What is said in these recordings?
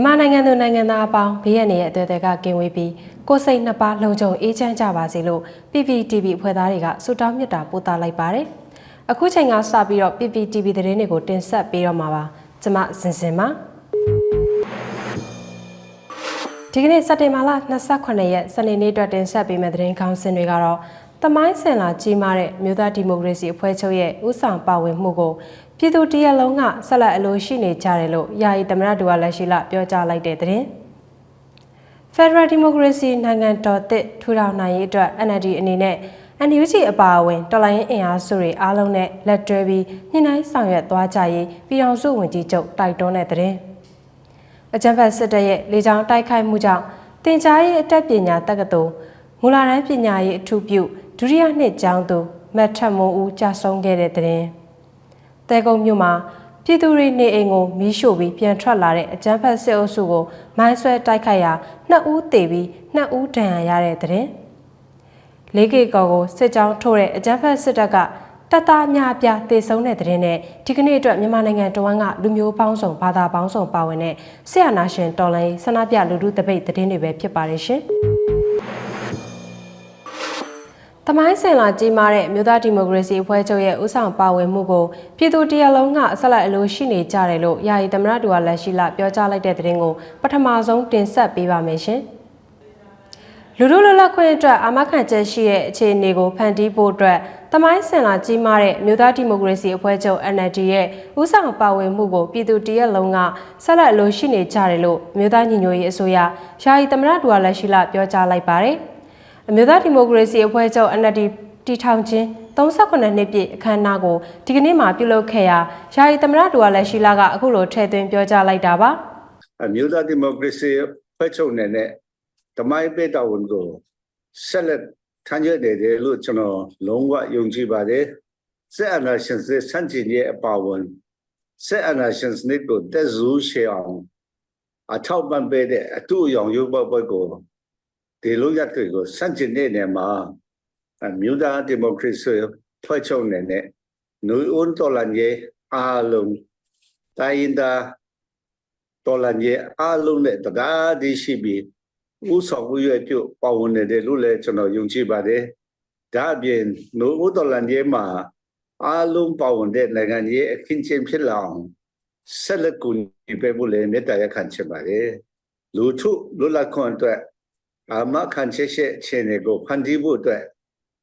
မြန်မာနိုင်ငံသူနိုင်ငံသားအပေါင်းဘေးရန်ရဲ့အသွေးတွေကကင်းဝေးပြီးကိုယ်စိတ်နှစ်ပါးလုံခြုံအေးချမ်းကြပါစေလို့ PPTV အဖွဲ့သားတွေကဆုတောင်းမေတ္တာပို့သလိုက်ပါတယ်။အခုချိန်ကစပြီးတော့ PPTV သတင်းတွေကိုတင်ဆက်ပေးတော့မှာပါ။ကျွန်မစင်စင်ပါ။ဒီကနေ့စက်တင်ဘာလ28ရက်စနေနေ့အတွက်တင်ဆက်ပေးမယ့်သတင်းခေါင်းစဉ်တွေကတော့တမိုင်းစင်လာကြီးမားတဲ့မြို့သားဒီမိုကရေစီအဖွဲ့ချုပ်ရဲ့ဥဆောင်ပါဝင်မှုကို ပြည်သူတရက်လုံးကဆက်လက်အလိုရှိနေကြတယ်လို့ယာယီသမရဒူဝါလက်ရှိလပြောကြားလိုက်တဲ့သတင်း။ Federal Democracy နိုင်ငံတော်သစ်ထူထောင်နိုင်ရေးအတွက် NLD အနေနဲ့ NUG အပါအဝင်တော်လိုင်းအင်အားစုတွေအားလုံးနဲ့လက်တွဲပြီးညှိနှိုင်းဆောင်ရွက်သွားကြရေးပြည်ထောင်စုဝန်ကြီးချုပ်တိုက်တွန်းတဲ့သတင်း။အကြံဖတ်စစ်တပ်ရဲ့လေကြောင်းတိုက်ခိုက်မှုကြောင့်တင်ကြားရေးအတက်ပညာတက္ကသိုလ်မူလာတန်းပညာရေးအထူးပြုဒုတိယနှစ်ကျောင်းသူမတ်ထက်မုံဦးကြာဆုံးခဲ့တဲ့တဲ့ တဲကုန်းမြို့မှာပြည်သူတွေနေအိမ်ကိုမီးရှို့ပြီးပြန်ထွက်လာတဲ့အကြမ်းဖက်စစ်အုပ်စုကိုမိုင်းဆွဲတိုက်ခိုက်ရာနှစ်ဦးသေပြီးနှစ်ဦးဒဏ်ရာရတဲ့တဲ့လေးကေကော်ကိုစစ်ကြောင်းထိုးတဲ့အကြမ်းဖက်စစ်တပ်ကတပ်သားများပြတေဆုံးတဲ့တဲ့နဲ့ဒီကနေ့အတွက်မြန်မာနိုင်ငံတဝန်းကလူမျိုးပေါင်းစုံဘာသာပေါင်းစုံပါဝင်တဲ့ဆရာနာရှင်တော်လိုင်းဆန္ဒပြလူထုတပိတ်တဲ့တွေပဲဖြစ်ပါတယ်ရှင်။ တမိုင်းစင်လာကြီးမားတဲ့မြို့သားဒီမိုကရေစီအဖွဲ့ချုပ်ရဲ့ဥဆောင်ပါဝင်မှုကိုပြည်သူတရလုံးကအဆက်လိုက်အလိုရှိနေကြတယ်လို့ယာယီသမရတူဝါလက်ရှိလပြောကြားလိုက်တဲ့သတင်းကိုပထမဆုံးတင်ဆက်ပေးပါမယ်ရှင်။လူလူလလခွင့်အတွက်အာမခံချက်ရှိတဲ့အခြေအနေကိုဖန်တီးဖို့အတွက်တမိုင်းစင်လာကြီးမားတဲ့မြို့သားဒီမိုကရေစီအဖွဲ့ချုပ် NLD ရဲ့ဥဆောင်ပါဝင်မှုကိုပြည်သူတရက်လုံးကဆက်လက်အလိုရှိနေကြတယ်လို့မြို့သားညီညွတ်ရေးအစိုးရယာယီသမရတူဝါလက်ရှိလပြောကြားလိုက်ပါတယ်။ အမျိုးသားဒီမိုကရေစီအဖွဲ့ချုပ် NLD တီထောင်ချင်း38နှစ်ပြည့်အခမ်းအနားကိုဒီကနေ့မှပြုလုပ်ခဲ့ရာယာယီသမရတူဝါလက်ရှိလာကအခုလိုထည့်သွင်းပြောကြားလိုက်တာပါအမျိုးသားဒီမိုကရေစီဖွဲ့ချုပ်နေနဲ့တမိုင်းပေးတော်ဝန်ကိုဆက်လက်ထမ်းရွက်နေတယ်လို့ကျွန်တော်လုံးဝယုံကြည်ပါတယ်ဆက်အနာရှင်စစ်စန့်ကျင်ရဲ့အပါဝန်ဆက်အနာရှင်စနစ်ကိုတက်ဇူးရှေအောင်အထောက်ပံ့ပေးတဲ့အတူအယောင်ရုပ်ဘက်ကို ဒီလိုရက်တွေကိုစန့်ကျင်နေမှာအမျိုးသားဒီမိုကရေစီဖွဲ့ချုပ်နေနဲ့နူအွန်တော်လန်ရဲ့အားလုံးတိုင်းဒါတော်လန်ရဲ့အားလုံးနဲ့တရားဒီရှိပြီးဥဆောင်ဝရွယ်ပြုပါဝင်နေတယ်လို့လည်းကျွန်တော်ယုံကြည်ပါတယ်ဒါအပြင်နူဦးတော်လန်ရဲ့မှာအားလုံးပါဝင်တဲ့နိုင်ငံရဲ့အခင်းချင်းဖြစ်လာအောင်ဆက်လက်ကူညီပေးဖို့လည်းမေတ္တာရပ်ခံချင်ပါတယ်လူထုလွတ်လပ်ခွင့်အတွက် အာမခံချက်ချက်အခြေအနေကိုဖန်တီးဖို့အတွက်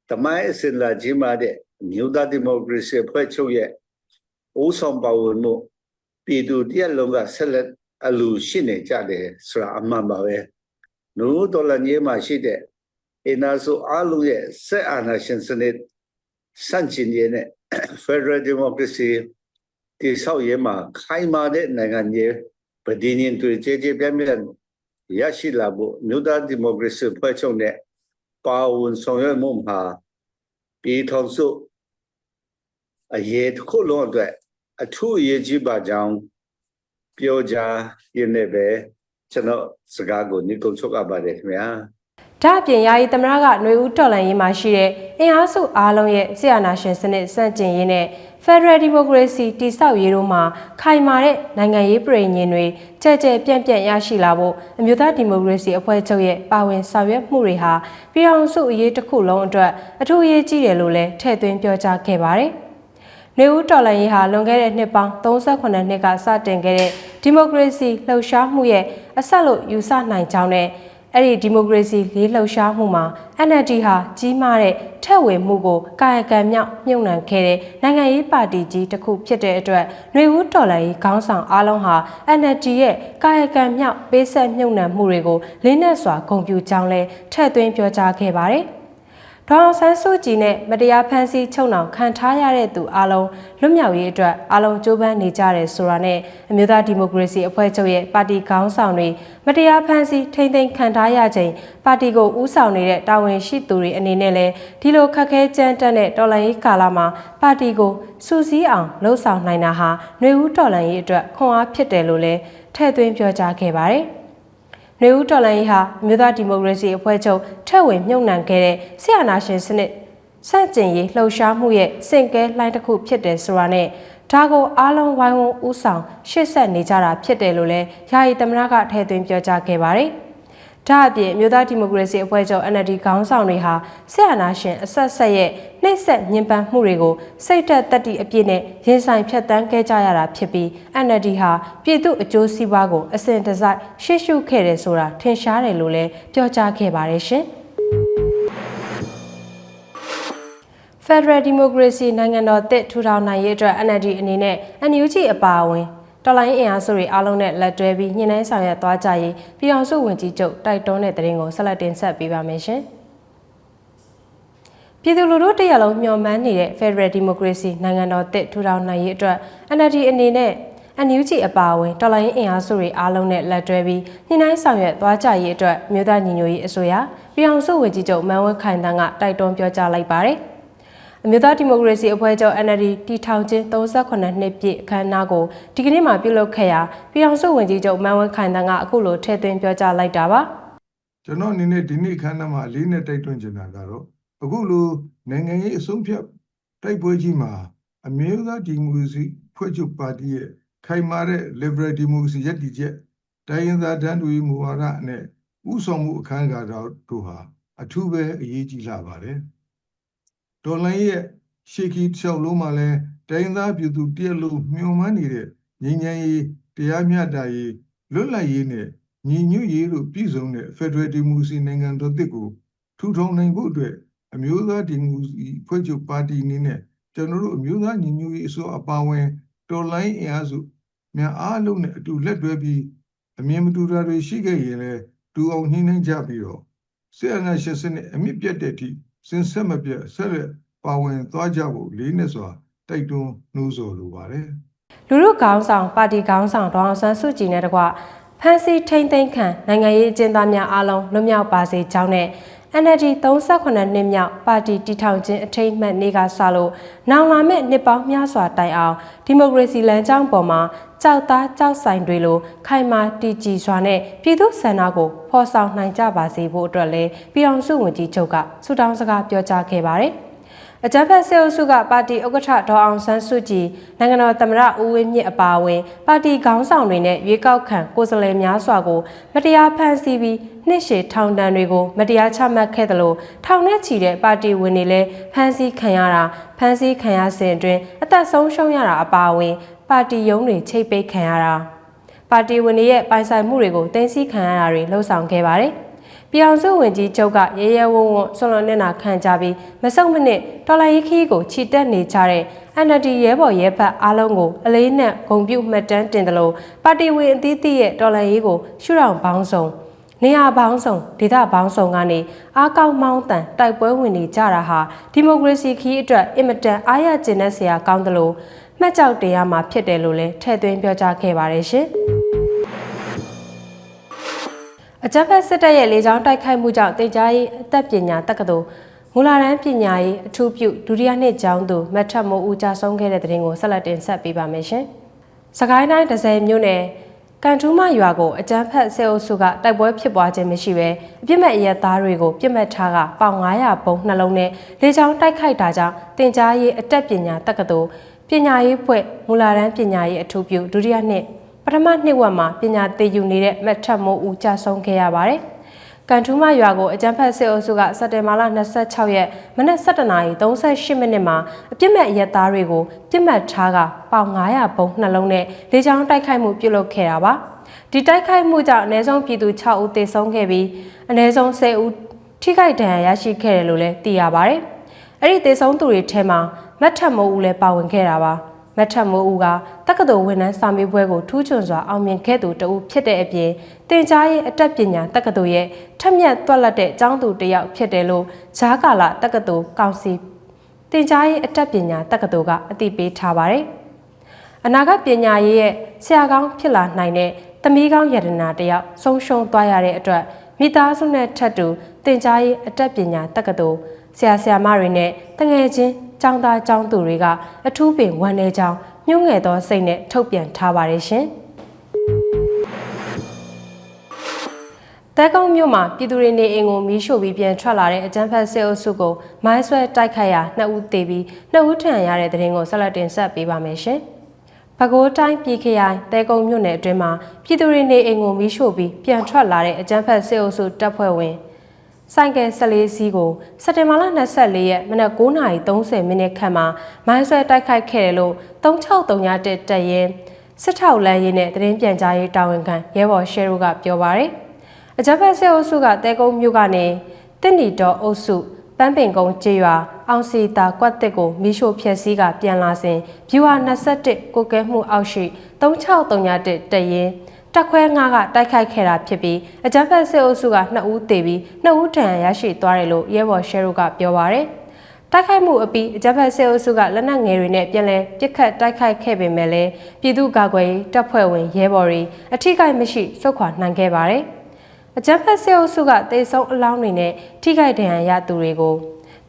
တမိုင်းအစင်လာကြီးမားတဲ့မြို့သားဒီမိုကရေစီဖွဲ့ချုပ်ရဲ့ဦးဆောင်ပါဝင်မှုပြည်သူတရက်လုံးကဆက်လက်အလူရှိနေကြတယ်ဆိုတာအမှန်ပါပဲနုဒေါ်လာကြီးမှာရှိတဲ့အင်နာဆိုအလုံးရဲ့ဆက်အာဏာရှင်စနစ်စန့်ကျင်ရတဲ့ Federal Democracy တိဆောက်ရေးမှာခိုင်မာတဲ့နိုင်ငံကြီးဗဒင်းရင်တွေကြည်ကြည်ပြည့်ပြည့် ရရှိလာဖို့မြို့သားဒီမိုကရေစီဖွဲ့ချုပ်နဲ့ပါဝင်ဆောင်ရွက်မှုမှာပြည်ထောင်စုအရေးတစ်ခုလုံးအတွက်အထူးအရေးကြီးပါကြောင်းပြောကြားရင်းနဲ့ပဲကျွန်တော်စကားကိုညှိကုန်ချုပ်အပ်ပါတယ်ခင်ဗျာဒါအပြင်ယာယီသမရကຫນွေဦးတော်လန်ရေးမှာရှိတဲ့အင်အားစုအားလုံးရဲ့ဆရာနာရှင်စနစ်စန့်ကျင်ရေးနဲ့ Federal Democracy တိဆောက်ရေးတို့မှာခိုင်မာတဲ့နိုင်ငံရေးပြည်ညင်တွေကြဲကြဲပြန့်ပြန့်ရရှိလာဖို့အမျိုးသားဒီမိုကရေစီအဖွဲ့ချုပ်ရဲ့ပါဝင်ဆောင်ရွက်မှုတွေဟာပြည်အောင်စုအရေးတစ်ခုလုံးအတွက်အထူးအရေးကြီးတယ်လို့လည်းထည့်သွင်းပြောကြားခဲ့ပါတယ်။နေဦးတော်လှန်ရေးဟာလွန်ခဲ့တဲ့နှစ်ပေါင်း38နှစ်ကစတင်ခဲ့တဲ့ဒီမိုကရေစီလှုပ်ရှားမှုရဲ့အဆက်လို့ယူဆနိုင်ကြောင်းနဲ့ အဲ့ဒီဒီမိုကရေစီလေးလှုပ်ရှားမှုမှာ NLD ဟာကြီးမားတဲ့ထက်ဝေမှုကိုကာယကံမြောက်မြုံနှံခဲ့တဲ့နိုင်ငံရေးပါတီကြီးတစ်ခုဖြစ်တဲ့အတွက်ຫນွေဦးတော်လှန်ရေးခေါင်းဆောင်အားလုံးဟာ NLD ရဲ့ကာယကံမြောက်ပေးဆက်မြုံနှံမှုတွေကိုလေးနက်စွာဂုဏ်ပြုကြောင်းလဲထည့်သွင်းပြောကြားခဲ့ပါတယ်။ ဒေါအောင်ဆန်းစုကြည်နဲ့မတရားဖမ်းဆီးချုပ်နှောင်ခံထားရတဲ့သူအလုံးလွတ်မြောက်ရေးအတွက်အလုံးကြိုးပမ်းနေကြတယ်ဆိုတာနဲ့အမျိုးသားဒီမိုကရေစီအဖွဲ့ချုပ်ရဲ့ပါတီခေါင်းဆောင်တွေမတရားဖမ်းဆီးထိမ့်သိမ်းခံထားရချိန်ပါတီကိုဥဆောင်နေတဲ့တာဝန်ရှိသူတွေအနေနဲ့လည်းဒီလိုခက်ခဲကြမ်းတမ်းတဲ့တော်လှန်ရေးကာလမှာပါတီကိုစူးစီးအောင်လှုပ်ဆောင်နိုင်တာဟာຫນွေဦးတော်လှန်ရေးအတွက်ခွန်အားဖြစ်တယ်လို့လည်းထည့်သွင်းပြောကြားခဲ့ပါတယ်။ နွေဦးတော်လှန်ရေးဟာမြို့သားဒီမိုကရေစီအဖွဲ့ချုပ်ထက်ဝင်မြုံနှံခဲ့တဲ့ဆရာနာရှင်စနစ်စန့်ကျင်ရေးလှုပ်ရှားမှုရဲ့စင်ကဲလှိုင်းတစ်ခုဖြစ်တယ်ဆိုတာနဲ့ဒါကိုအားလုံးဝိုင်းဝန်းဦးဆောင်ရှေ့ဆက်နေကြတာဖြစ်တယ်လို့လည်းယာယီသမရကထည့်သွင်းပြောကြားခဲ့ပါတယ်။ ဒါအပြင်မြို့သားဒီမိုကရေစီအဖွဲ့ချုပ် NLD ခေါင်းဆောင်တွေဟာဆက်အာဏာရှင်အဆက်ဆက်ရဲ့နှိမ့်ဆက်ညှဉ်းပန်းမှုတွေကိုစိတ်သက်တက်တီအပြည့်နဲ့ရင်ဆိုင်ဖြတ်တန်းခဲ့ကြရတာဖြစ်ပြီး NLD ဟာပြည်သူအကျိုးစီးပွားကိုအစဉ်တစိုက်ရှေ့ရှုခဲ့တယ်ဆိုတာထင်ရှားတယ်လို့လည်းပြောကြားခဲ့ပါတယ်ရှင်။ Federal Democracy နိုင်ငံတော်တစ်ထူထောင်နိုင်ရေးအတွက် NLD အနေနဲ့ NUG အပါအဝင် တော်လိုင်းအင်အားစုတွေအားလုံးနဲ့လက်တွဲပြီးညှိနှိုင်းဆောင်ရွက်သွားကြရေးပြည်အောင်စုဝင်ကြီးချုပ်တိုက်တွန်းတဲ့သတင်းကိုဆက်လက်တင်ဆက်ပေးပါမယ်ရှင်။ပြည်သူလူထုတရက်လုံးမျှော်မှန်းနေတဲ့ Federal Democracy နိုင်ငံတော်တစ်ထူထောင်နိုင်ရေးအတွက် NLD အနေနဲ့ NUG အပါအဝင်တော်လိုင်းအင်အားစုတွေအားလုံးနဲ့လက်တွဲပြီးညှိနှိုင်းဆောင်ရွက်သွားကြရေးအတွက်မြို့သားညီညွတ်ရေးအစိုးရပြည်အောင်စုဝင်ကြီးချုပ်မန်ဝဲခိုင်တန်းကတိုက်တွန်းပြောကြားလိုက်ပါတယ်။ အမျိုးသားဒီမိုကရေစီအဖွဲ့ချုပ် NLD တီထောင်ခြင်း38နှစ်ပြည့်အခမ်းအနားကိုဒီကနေ့မှပြုလုပ်ခဲ့ရာပြည်အောင်စုဝင်ကြီးချုပ်မန်ဝင်းခိုင်တန်းကအခုလိုထည့်သွင်းပြောကြားလိုက်တာပါကျွန်တော်အနေနဲ့ဒီနေ့ခန်းနာမှာအလေးနဲ့တိုက်တွန်းချင်တာကတော့အခုလိုနိုင်ငံရေးအဆုံးဖြတ်တိုက်ပွဲကြီးမှာအမျိုးသားဒီမိုကရေစီဖွဲ့ချုပ်ပါတီရဲ့ခိုင်မာတဲ့ Liberal Democracy ရည်တည်ချက်တိုင်းရင်းသားတန်းတူရေးမူဝါဒနဲ့ဥဆောင်မှုအခမ်းအနားတို့ဟာအထူးပဲအရေးကြီးလာပါတယ် ဒေါ်လာရဲ့ရှေကီလျှောက်လုံးမှာလဲတိုင်းသားပြည်သူတရက်လုံးမျှော်မှန်းနေတဲ့ငြိမ်းချမ်းရေးတရားမျှတရေးလွတ်လပ်ရေးနဲ့ညီညွတ်ရေးတို့ပြည်စုံတဲ့ Federal Democracy နိုင်ငံတော်တစ်ကိုထူထောင်နိုင်ဖို့အတွက်အမျိုးသားဒီမိုကရေစီဖွဲ့ချုပ်ပါတီအနေနဲ့ကျွန်တော်တို့အမျိုးသားညီညွတ်ရေးအစိုးအပါဝင်တော်လိုင်းအင်အားစုများအားလုံးနဲ့အတူလက်တွဲပြီးအမြင်မတူတာတွေရှိခဲ့ရင်လည်းတူအောင်ညှိနှိုင်းကြပြီးတော့ဆီယနာရှင်စနစ်အမြင့်ပြတ်တဲ့အထိ စဉ်ဆက်မပြတ်ဆက်လက်ပါဝင်သွားကြဖို့လေးနဲ့စွာတိုက်တွန်းနှိုးဆော်လိုပါတယ်လူလူခေါင်းဆောင်ပါတီခေါင်းဆောင်ဒေါအောင်ဆန်းစုကြည်နဲ့တကွဖန်စီထိမ့်သိမ်းခံနိုင်ငံရေးအကျဉ်းသားများအားလုံးလွတ်မြောက်ပါစေကြောင်းနဲ့ NLD 38နှစ်မြောက်ပါတီတည်ထောင်ခြင်းအထိမ်းအမှတ်နေ့ကစလို့နောင်လာမယ့်နှစ်ပေါင်းများစွာတိုင်အောင်ဒီမိုကရေစီလမ်းကြောင်းပေါ်မှာကြောက်သားကြောက်ဆိုင်တွေလိုခိုင်မာတည်ကြည်စွာနဲ့ပြည်သူ့ဆန္ဒကိုဖော်ဆောင်နိုင်ကြပါစေဖို့အတွက်လည်းပြည်အောင်စုဝန်ကြီးချုပ်ကဆုတောင်းစကားပြောကြားခဲ့ပါတယ်။ အကြံဖက်ဆေအုပ်စုကပါတီဥက္ကဋ္ဌဒေါ်အောင်ဆန်းစုကြည်နိုင်ငံတော်သမ္မတဦးဝင်းမြင့်အပါအဝင်ပါတီခေါင်းဆောင်တွေနဲ့ရွေးကောက်ခံကိုယ်စားလှယ်များစွာကိုမတရားဖမ်းဆီးပြီးနှစ်ရှည်ထောင်ဒဏ်တွေကိုမတရားချမှတ်ခဲ့တယ်လို့ထောင်နဲ့ချီတဲ့ပါတီဝင်တွေလည်းဖမ်းဆီးခံရတာဖမ်းဆီးခံရစဉ်အတွင်းအသက်ဆုံးရှုံးရတာအပါအဝင် ပါတီရုံးတွေချိတ်ပိတ်ခံရတာပါတီဝင်တွေရဲ့ပိုင်ဆိုင်မှုတွေကိုတင်စီခံရတာတွေလှုံ့ဆော်ခဲ့ပါတယ်။ ပြည်အောင်စုဝင်ကြီးချုပ်ကရဲရဲဝံ့ဝံ့ဆွန်လွန်နေတာခံကြပြီးမစုံမနစ်တော်လိုင်းခီးကိုခြိတက်နေကြတဲ့ NLD ရဲဘော်ရဲဘက်အားလုံးကိုအလေးနက်ဂုံပြုမှတ်တမ်းတင်တယ်လို့ပါတီဝင်အသီးသီးရဲ့တော်လိုင်းရေးကိုရှုထောင့်ပေါင်းစုံနေရာပေါင်းစုံဒေသပေါင်းစုံကနေအားကောင်းမောင်းတန်တိုက်ပွဲဝင်နေကြတာဟာဒီမိုကရေစီခီးအတွက်အင်မတန်အားရကျင်တဲ့ဆရာကောင်းတယ်လို့မှတ်ကြောက်တရားမှာဖြစ်တယ်လို့လည်းထည့်သွင်းပြောကြားခဲ့ပါတယ်ရှင်။ အကြမ်းဖက်စစ်တပ်ရဲ့လေကြောင်းတိုက်ခိုက်မှုကြောင့်တင်ကြားရေးအသက်ပညာတက္ကသိုလ်မူလာတန်းပညာရေးအထူးပြုဒုတိယနှစ်ကျောင်းသူမတ်ထမိုးဦးကြဆုံးခဲ့တဲ့တဲ့တင်ကိုဆက်လက်တင်ဆက်ပေးပါမယ်ရှင်။စကိုင်းတိုင်းဒဇယ်မြို့နယ်ကန်ထူးမရွာကိုအကြမ်းဖက်ဆဲအုပ်စုကတိုက်ပွဲဖြစ်ပွားခြင်းမရှိဘဲအပြစ်မဲ့အရက်သားတွေကိုပြစ်မှတ်ထားကပေါင်900ပုံနှလုံးနဲ့လေကြောင်းတိုက်ခိုက်တာကြောင့်တင်ကြားရေးအတက်ပညာတက္ကသိုလ်ပညာရေးဖွဲ့မူလာတန်းပညာရေးအထူးပြုဒုတိယနှစ် ပထမနှစ်ဝက်မှာပညာသင်ယူနေတဲ့မတ်ထက်မိုးဦးကြဆုံးခဲ့ရပါတယ်။ကန်ထူးမရွာကိုအကြံဖက်စစ်အုပ်စုကစက်တင်ဘာလ26ရက်မနက်7:38မိနစ်မှာအပြစ်မဲ့ရက်သားတွေကိုပြစ်မှတ်ထားကပေါင်900ဘုံနှလုံးနဲ့လေကြောင်းတိုက်ခိုက်မှုပြုလုပ်ခဲ့တာပါ။ဒီတိုက်ခိုက်မှုကြောင့်အနည်းဆုံးပြည်သူ6ဦးသေဆုံးခဲ့ပြီးအနည်းဆုံး10ဦးထိခိုက်ဒဏ်ရာရရှိခဲ့တယ်လို့လည်းသိရပါတယ်။အဲ့ဒီသေဆုံးသူတွေထဲမှာမတ်ထက်မိုးဦးလည်းပါဝင်ခဲ့တာပါ။ မထမိုးဦးကတက္ကသိုလ်ဝန်ထမ်းစာမေးပွဲကိုထူးချွန်စွာအောင်မြင်ခဲ့သူတဦးဖြစ်တဲ့အပြင်တင်ကြားရေးအတက်ပညာတက္ကသိုလ်ရဲ့ထက်မြက်သွက်လက်တဲ့ကျောင်းသူတစ်ယောက်ဖြစ်တယ်လို့ဂျားကာလာတက္ကသိုလ်ကောင်စီတင်ကြားရေးအတက်ပညာတက္ကသိုလ်ကအသိပေးထားပါတယ်။အနာဂတ်ပညာရေးရဲ့ဆရာကောင်းဖြစ်လာနိုင်တဲ့သမီးကောင်းယတနာတယောက်ဆုံးရှုံးသွားရတဲ့အတွက်မိသားစုနဲ့ထပ်တူတင်ကြားရေးအတက်ပညာတက္ကသိုလ်ဆရာဆရာမတွေနဲ့တငယ်ချင်း ကျောင်းသားကျောင်းသူတွေကအထူးပင်ဝမ်းနေကြောင်းညှို့ငယ်သောစိတ်နဲ့ထုတ်ပြန်ထားပါတယ်ရှင်။တဲကုန်းမြို့မှာပြည်သူတွေနေအိမ်ကိုမီးရှို့ပြီးပြန်ထွက်လာတဲ့အကြမ်းဖက်စစ်အုပ်စုကိုမိုင်းဆွဲတိုက်ခိုက်ရာနှစ်ဦးသေပြီးနှစ်ဦးထဏ်ရတဲ့တဲ့ရင်ကိုဆက်လက်တင်ဆက်ပေးပါမယ်ရှင်။ပဲခူးတိုင်းပြည်ခရိုင်တဲကုံမြို့နယ်အတွင်းမှာပြည်သူတွေနေအိမ်ကိုမီးရှို့ပြီးပြန်ထွက်လာတဲ့အကြမ်းဖက်စစ်အုပ်စုတပ်ဖွဲ့ဝင် ဆိုင်ကယ်14စီးကိုစက်တင်ဘာလ24ရက်မနက်9:30မိနစ်ခန့်မှာမိုင်းဆွဲတိုက်ခိုက်ခဲ့တယ်လို့3631တပ်ရင်းစစ်ထောက်လမ်းရေးနဲ့တရင်ပြန်ကြားရေးတာဝန်ခံရဲဘော်ရှဲရိုကပြောပါရယ်အကြမ်းဖက်စစ်အုပ်စုကတဲကုံမြို့ကနေတင့်တီတော်အုပ်စုပန်းပင်ကုန်းကျေးရွာအောင်စီတာကွက်တစ်ကိုမိရှို့ဖျက်ဆီးကပြန်လာစဉ်ဗျူဟာ21ကိုကဲမှုအောက်ရှိ3631တပ်ရင်း တက်ခွဲ9ကတိုက်ခိုက်ခဲ့တာဖြစ်ပြီးအကြမ်းဖက်စစ်အုပ်စုက2ဦးသေပြီး2ဦးဒဏ်ရာရရှိသွားတယ်လို့ရဲဘော်ရှဲရိုကပြောပါရယ်တိုက်ခိုက်မှုအပြီးအကြမ်းဖက်စစ်အုပ်စုကလက်နက်ငယ်တွေနဲ့ပြန်လည်ပစ်ခတ်တိုက်ခိုက်ခဲ့ပေမဲ့လည်းပြည်သူ့ကာကွယ်ရေးတပ်ဖွဲ့ဝင်ရဲဘော်တွေအထိကိမရှိစုခွာနိုင်ခဲ့ပါတယ်။အကြမ်းဖက်စစ်အုပ်စုကတေဆုံးအလောင်းတွေနဲ့ထိခိုက်ဒဏ်ရာရသူတွေကို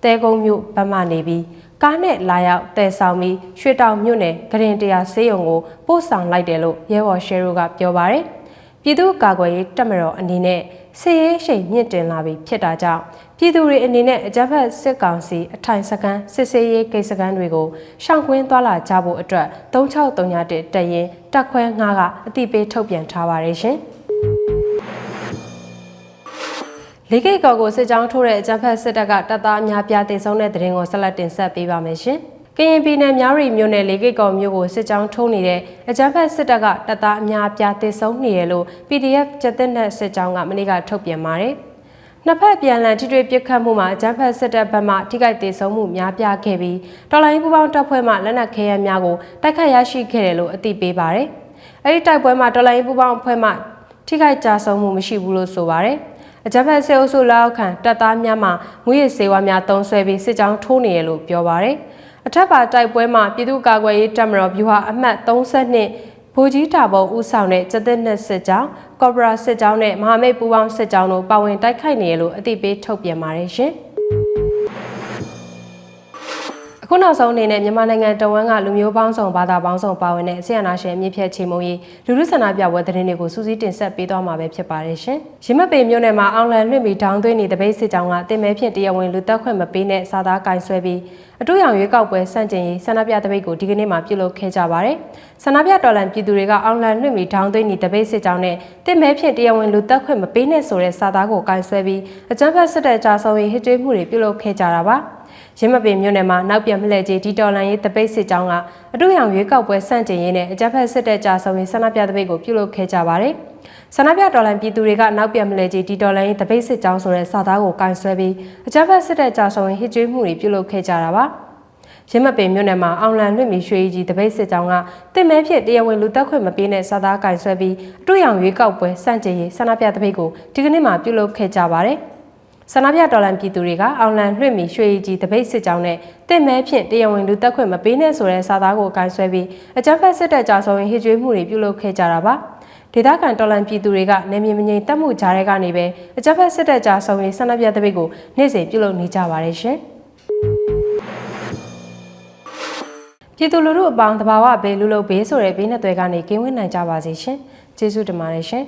တဲကုန်းမြို့ဗမာနေပြီး ကားနဲ့လာရောက်တဲဆောင်ပြီးရွှေတောင်မြို့နယ်ဂရင်တရာဆေးရုံကိုပို့ဆောင်လိုက်တယ်လို့ရဲဘော်ရှယ်ရိုကပြောပါရယ်။ပြည်သူ့ကာကွယ်ရေးတပ်မတော်အနေနဲ့စစ်ရေးရှိန်မြင့်တင်လာပြီးဖြစ်တာကြောင့်ပြည်သူတွေအနေနဲ့အကြမ်းဖက်စစ်ကောင်စီအထိုင်စကန်စစ်ဆေးရေးကိစ္စကန်တွေကိုရှောင်ကွင်းသွားလာကြဖို့အတွက်3631တက်ရင်တက်ခွဲ9ကအတိပေးထုတ်ပြန်ထားပါတယ်ရှင်။ လေကိတ်ကော်ကိုစစ်ကြောင်းထိုးတဲ့အကြမ်းဖက်စစ်တပ်ကတပ်သားအများပြားတင်ဆုံးတဲ့တဲ့ရင်ကိုဆက်လက်တင်ဆက်ပေးပါမယ်ရှင်။ကရင်ပြည်နယ်မြရီမြို့နယ်လေကိတ်ကော်မြို့ကိုစစ်ကြောင်းထိုးနေတဲ့အကြမ်းဖက်စစ်တပ်ကတပ်သားအများပြားတင်ဆုံးနေရလို့ PDF ကျက်တဲ့နဲ့စစ်ကြောင်းကမနေ့ကထုတ်ပြန်ပါတယ်။နှစ်ဖက်ပြန်လည်ထိတွေ့ပစ်ခတ်မှုမှာအကြမ်းဖက်စစ်တပ်ဘက်မှထိခိုက်ဒေဆုံးမှုများပြားခဲ့ပြီးတော်လိုင်းပူပေါင်းတပ်ဖွဲ့မှလက်နက်ခဲယမ်းများကိုတိုက်ခတ်ရရှိခဲ့တယ်လို့အသိပေးပါတယ်။အဲဒီတိုက်ပွဲမှာတော်လိုင်းပူပေါင်းအဖွဲ့မှထိခိုက်ကြဆုံးမှုမရှိဘူးလို့ဆိုပါတယ်။ အကြမ်းဖက်စစ်အုပ်စုလက်အောက်ခံတပ်သားများမှငွေရည်စေဝါများတုံးဆွဲပြီးစစ်ကြောင်းထိုးနေရလို့ပြောပါတယ်။အထက်ပါတိုက်ပွဲမှာပြည်သူ့ကာကွယ်ရေးတပ်မတော်ဗျူဟာအမှတ်32ဗိုလ်ကြီးတာဘုံဦးဆောင်တဲ့ကျသက်နဲ့စစ်ကြောင်းကော်ပိုရာစစ်ကြောင်းနဲ့မဟာမိတ်ပူးပေါင်းစစ်ကြောင်းတို့ပါဝင်တိုက်ခိုက်နေရလို့အသိပေးထုတ်ပြန်ပါတယ်ရှင်။ အခုနောက်ဆုံးအနေနဲ့မြန်မာနိုင်ငံတဝန်းကလူမျိုးပေါင်းစုံဘာသာပေါင်းစုံပါဝင်တဲ့ဆီယနာရှင်အမြင့်ဖြတ်ချေမုံရေးလူလူဆန္ဒပြပွဲသတင်းတွေကိုစူးစီးတင်ဆက်ပေးသွားမှာပဲဖြစ်ပါတယ်ရှင်။ရမပေမြို့နယ်မှာအောင်လန်လွင့်ပြီးဒေါင်းသွင်းနေတပိတ်စစ်ကြောင်းကတင်မဲဖြင့်တရားဝင်လူတက်ခွင့်မပေးတဲ့စာသားကင်ဆွဲပြီးအတူရောင်ရွေးကောက်ပွဲစန့်ကျင်ရေးဆန္ဒပြတပိတ်ကိုဒီကနေ့မှပြုလုပ်ခဲ့ကြပါတယ်။ဆန္ဒပြတော်လှန်ပြည်သူတွေကအောင်လန်လွင့်ပြီးဒေါင်းသွင်းနေတပိတ်စစ်ကြောင်းနဲ့တင်မဲဖြင့်တရားဝင်လူတက်ခွင့်မပေးနဲ့ဆိုတဲ့စာသားကိုကင်ဆွဲပြီးအကြမ်းဖက်စစ်တပ်ကြာဆုံးရေးဟစ်ကြွေးမှုတွေပြုလုပ်ခဲ့ကြတာပါ။ ရင်းမပင်မြို့နယ်မှာနောက်ပြန်မလှည့်ကြီးဒီတော်လန်ရေးတပိတ်စစ်ကြောင်းကအတူရောင်ရွေးကောက်ပွဲစန့်ကျင်ရေးနဲ့အကြမ်းဖက်စစ်တပ်ကြာဆုံးရေးဆန္ဒပြတပိတ်ကိုပြုလုပ်ခဲ့ကြပါတယ်။ဆန္ဒပြတော်လန်ပြည်သူတွေကနောက်ပြန်မလှည့်ကြီးဒီတော်လန်ရေးတပိတ်စစ်ကြောင်းဆိုတဲ့စာသားကိုကင်ဆွဲပြီးအကြမ်းဖက်စစ်တပ်ကြာဆုံးရေးဟစ်ကြွေးမှုတွေပြုလုပ်ခဲ့ကြတာပါ။ရင်းမပင်မြို့နယ်မှာအောင်လန်လွင့်မီရွှေကြီးတပိတ်စစ်ကြောင်းကတင်မဲဖြစ်တရားဝင်လူတက်ခွင့်မပေးတဲ့စာသားကင်ဆွဲပြီးအတူရောင်ရွေးကောက်ပွဲစန့်ကျင်ရေးဆန္ဒပြတပိတ်ကိုဒီကနေ့မှပြုလုပ်ခဲ့ကြပါတယ်။ ဆန္ဒပြတော်လှန်ပြည်သူတွေကအောင်လန်လွှင့်မီရွှေကြီးတပိတ်စစ်ကြောင်းနဲ့တင့်မဲဖြင့်တရားဝင်လူတက်ခွင့်မပေးနဲ့ဆိုတဲ့စာသားကိုကင်ဆွဲပြီးအကြမ်းဖက်စစ်တပ်ကြာဆုံးရင်ဟစ်ကြွေးမှုတွေပြုလုပ်ခဲ့ကြတာပါဒေသခံတော်လှန်ပြည်သူတွေကနေမြေမငိမ်တက်မှုကြားတဲ့ကနေပဲအကြမ်းဖက်စစ်တပ်ကြာဆုံးရင်ဆန္ဒပြတပိတ်ကိုနေ့စဉ်ပြုလုပ်နေကြပါတယ်ရှင်ပြည်သူလူထုအပေါင်းတဘာဝဘေးလူလုဘေးဆိုတဲ့ဘေးနှစ်သွဲကနေကင်းဝေးနိုင်ကြပါစေရှင်ကျေးဇူးတင်ပါတယ်ရှင်